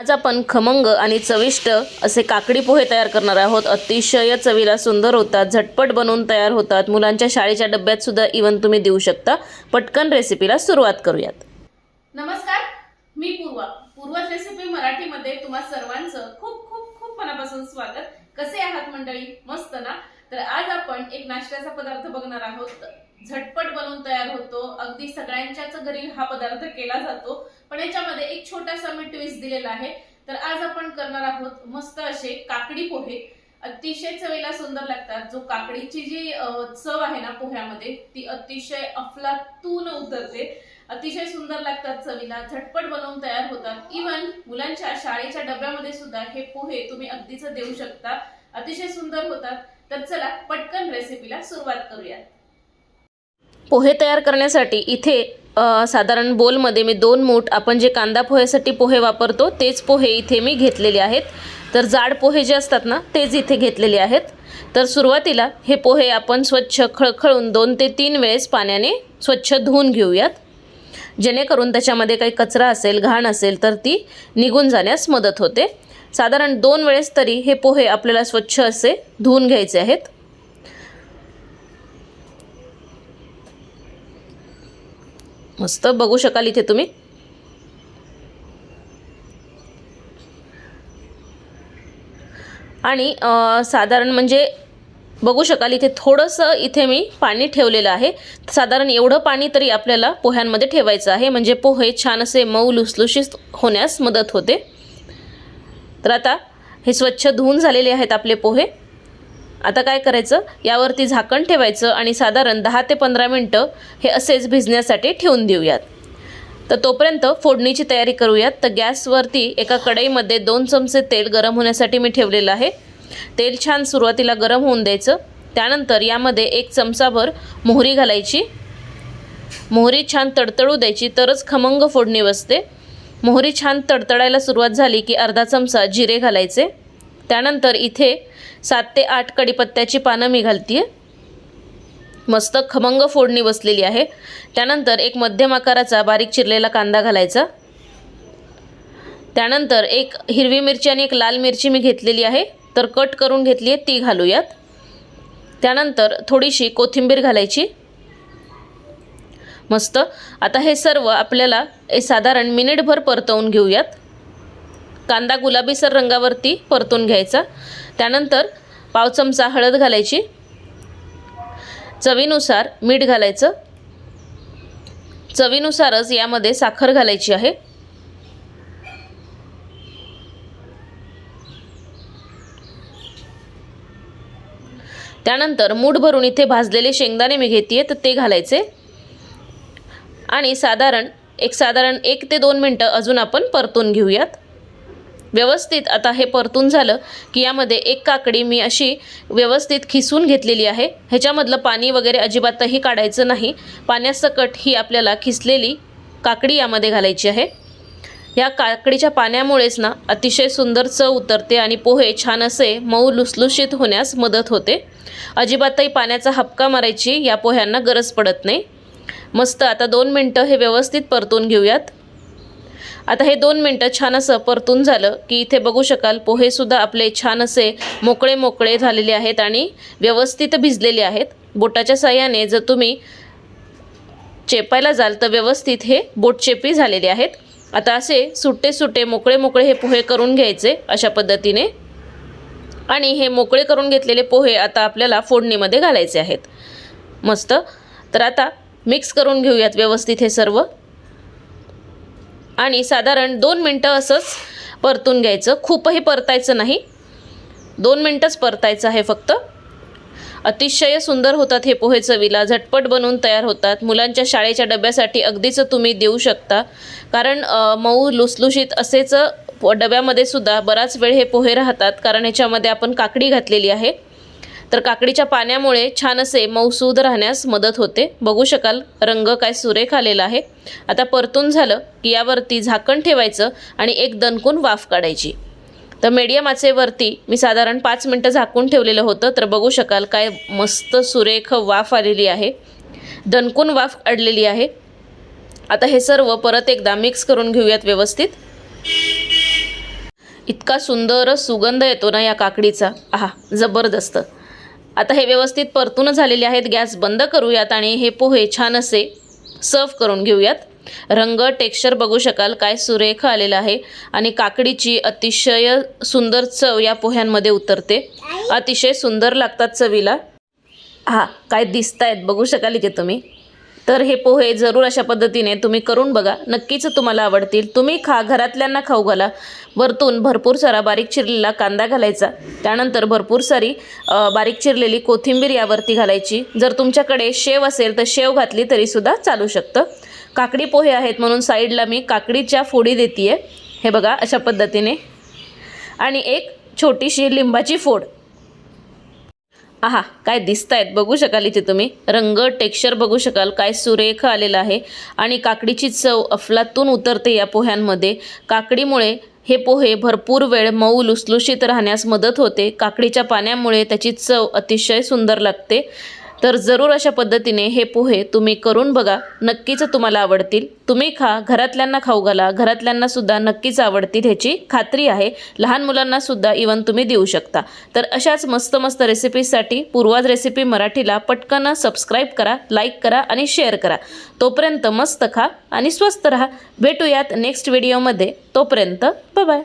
आज आपण खमंग आणि चविष्ट असे काकडी पोहे तयार करणार आहोत. अतिशय चवीला सुंदर होतात झटपट बनवून तयार होतात. मुलांच्या शाळेच्या डब्यात सुद्धा इवन तुम्ही देऊ शकता. पटकन रेसिपीला सुरुवात करूयात. नमस्कार मी पूर्वा. पूर्वाच रेसिपी मराठीमध्ये तुम्हा सर्वांचं खूप खूप खूप मनापासून स्वागत. कसे आहात मंडळी? मस्त ना? तर आज आपण एक नाश्त्याचा पदार्थ बघणार आहोत. झटपट बनवून तयार होतो. अगदी सगळ्यांच्याच घरी हा पदार्थ केला जातो. पण याच्यामध्ये एक छोटासा मी ट्विस्ट दिलेला आहे. तर आज आपण करणार आहोत मस्त असे काकडी पोहे. अतिशय चवीला सुंदर लागतात. जो काकडीची जी चव आहे ना पोह्यामध्ये ती अतिशय अफलातून उतरते. अतिशय सुंदर लागतात चवीला. झटपट बनवून तयार होतात. इवन मुलांच्या शाळेच्या डब्यामध्ये सुद्धा हे पोहे तुम्ही अगदीच देऊ शकता. अतिशय सुंदर होतात. तर चला पटकन रेसिपीला सुरुवात करूयात. पोहे तयार करण्यासाठी इथे साधारण बोलमध्ये मी दोन मूठ आपण जे कांदा पोह्यासाठी पोहे वापरतो तेच पोहे इथे मी घेतलेले आहेत. तर जाड पोहे जे असतात ना तेच इथे घेतलेले आहेत. तर सुरुवातीला हे पोहे आपण स्वच्छ खळखळून दोन ते तीन वेळेस पाण्याने स्वच्छ धुवून घेऊयात. जेणेकरून त्याच्यामध्ये काही कचरा असेल घाण असेल तर ती निघून जाण्यास मदत होते. साधारण दोन वेळेस तरी हे पोहे आपल्याला स्वच्छ असे धुवून घ्यायचे आहेत. मस्त बघू शकाल इथे तुम्ही. आणि साधारण म्हणजे बघू शकाल इथे थोडंसं इथे मी पाणी ठेवलेलं आहे. साधारण एवढं पाणी तरी आपल्याला पोह्यांमध्ये ठेवायचं आहे. म्हणजे पोहे छान असे मऊ लुसलुशीत होण्यास मदत होते. तर आता हे स्वच्छ धुवून झालेले आहेत आपले पोहे. आता काय करायचं? यावरती झाकण ठेवायचं आणि साधारण दहा ते पंधरा मिनटं हे असेच भिजण्यासाठी ठेवून देऊयात. तर तोपर्यंत फोडणीची तयारी करूयात. तर गॅसवरती एका कढईमध्ये दोन चमचे तेल गरम होण्यासाठी मी ठेवलेलं आहे. तेल छान सुरुवातीला गरम होऊन द्यायचं. त्यानंतर यामध्ये एक चमचाभर मोहरी घालायची. मोहरी छान तडतडू द्यायची तरच खमंग फोडणी बसते. मोहरी छान तडतडायला सुरुवात झाली की अर्धा चमचा जिरे घालायचे. त्यानंतर इथे सात ते आठ कडीपत्त्याची पानं मी घालते मस्त खमंग फोडणी बसलेली आहे. त्यानंतर एक मध्यम आकाराचा बारीक चिरलेला कांदा घालायचा. त्यानंतर एक हिरवी मिरची आणि एक लाल मिरची मी घेतलेली आहे. तर कट करून घेतली आहे ती घालूयात. त्यानंतर थोडीशी कोथिंबीर घालायची. मस्त. आता हे सर्व आपल्याला एक साधारण मिनिटभर परतवून घेऊयात. कांदा गुलाबीसर रंगावरती परतून घ्यायचा. त्यानंतर पाव चमचा हळद घालायची. चवीनुसार मीठ घालायचं. चवीनुसारच यामध्ये साखर घालायची आहे. त्यानंतर मूठ भरून इथे भाजलेले शेंगदाणे मी घेते तर ते घालायचे. आणि साधारण एक साधारण एक ते दोन मिनटं अजून आपण परतून घेऊयात. व्यवस्थित आता हे परतून झालं की यामध्ये एक काकडी मी अशी व्यवस्थित खिसून घेतलेली आहे. ह्याच्यामधलं पाणी वगैरे अजिबातही काढायचं नाही. पाण्यासकट ही आपल्याला खिसलेली काकडी यामध्ये घालायची आहे. या काकडीच्या पाण्यामुळेच ना अतिशय सुंदर चव उतरते आणि पोहे छान असे मऊ लुसलुशीत होण्यास मदत होते. अजिबातही पाण्याचा हपका मारायची या पोह्यांना गरज पडत नाही. मस्त आता दोन मिनटं हे व्यवस्थित परतून घेऊयात. आता हे दोन मिनटं छान असं परतून झालं की इथे बघू शकाल पोहेसुद्धा आपले छान असे मोकळे मोकळे झालेले आहेत आणि व्यवस्थित भिजलेले आहेत. बोटाच्या साह्याने जर तुम्ही चेपायला जाल तर व्यवस्थित हे बोटचेपी झालेले आहेत. आता असे सुट्टे सुट्टे मोकळे मोकळे हे पोहे करून घ्यायचे अशा पद्धतीने. आणि हे मोकळे करून घेतलेले पोहे आता आपल्याला फोडणीमध्ये घालायचे आहेत. मस्त. तर आता मिक्स करून घेऊयात व्यवस्थित हे सर्व. आणि साधारण दोन मिनटं असंच परतून घ्यायचं. खूपही परतायचं नाही. दोन मिनटंच परतायचं आहे फक्त. अतिशय सुंदर होतात हे पोहे चवीला झटपट बनवून तयार होतात. मुलांच्या शाळेच्या डब्यासाठी अगदीच तुम्ही देऊ शकता. कारण मऊ लुसलुशीत असेच डब्यामध्ये सुद्धा बराच वेळ हे पोहे राहतात. कारण ह्याच्यामध्ये आपण काकडी घातलेली आहे. तर काकडीच्या पाण्यामुळे छान असे मऊसूद राहण्यास मदत होते. बघू शकाल रंग काय सुरेख आलेला आहे. आता परतून झालं की यावरती झाकण ठेवायचं आणि एक दणकून वाफ काढायची. तर मीडियम आचेवरती मी साधारण पाच मिनटं झाकून ठेवलेलं होतं. तर बघू शकाल काय मस्त सुरेख वाफ आलेली आहे. दणकून वाफ अडलेली आहे. आता हे सर्व परत एकदा मिक्स करून घेऊयात व्यवस्थित. इतका सुंदर सुगंध येतो ना या काकडीचा. आहा जबरदस्त. आता हे व्यवस्थित परतून झालेले आहेत. गॅस बंद करूयात आणि हे पोहे छान असे सर्व करून घेऊयात. रंग टेक्स्चर बघू शकाल काय सुरेख आलेलं आहे. आणि काकडीची अतिशय सुंदर चव या पोह्यांमध्ये उतरते. अतिशय सुंदर लागतात चवीला. हां काय दिसत आहेत बघू शकाल इथे तुम्ही? तर हे पोहे जरूर अशा पद्धतीने तुम्ही करून बघा. नक्कीच तुम्हाला आवडतील. तुम्ही खा घरातल्यांना खाऊ घाला. वरतून भरपूर सारा बारीक चिरलेला कांदा घालायचा. त्यानंतर भरपूर सारी बारीक चिरलेली कोथिंबीर यावरती घालायची. जर तुमच्याकडे शेव असेल तर शेव घातली तरीसुद्धा चालू शकतं. काकडी पोहे आहेत म्हणून साईडला मी काकडीच्या फोडी देते हे बघा अशा पद्धतीने. आणि एक छोटीशी लिंबाची फोड. आहा काय दिसत आहेत बघू शकाल इथे तुम्ही. रंग टेक्स्चर बघू शकाल काय सुरेख आलेलं आहे. आणि काकडीची चव अफलातून उतरते या पोह्यांमध्ये. काकडीमुळे हे पोहे भरपूर वेळ मऊ लुसलुशीत राहण्यास मदत होते. काकडीच्या पाण्यामुळे त्याची चव अतिशय सुंदर लागते. तर जरूर अशा पद्धतीने हे पोहे तुम्ही करून बघा. नक्कीच तुम्हाला आवडतील. तुम्ही खा. घरातल्यांना खाऊ घाला. घरातल्यांना सुद्धा नक्कीच आवडतील ह्याची खात्री आहे. लहान मुलांना सुद्धा इवन तुम्ही देऊ शकता. तर अशाच मस्त मस्त रेसिपीजसाठी पूर्वाज रेसिपी मराठीला पटकन सबस्क्राईब करा लाईक करा आणि शेअर करा. तोपर्यंत मस्त खा आणि स्वस्त राहा. भेटूयात नेक्स्ट व्हिडिओमध्ये तोपर्यंत बाय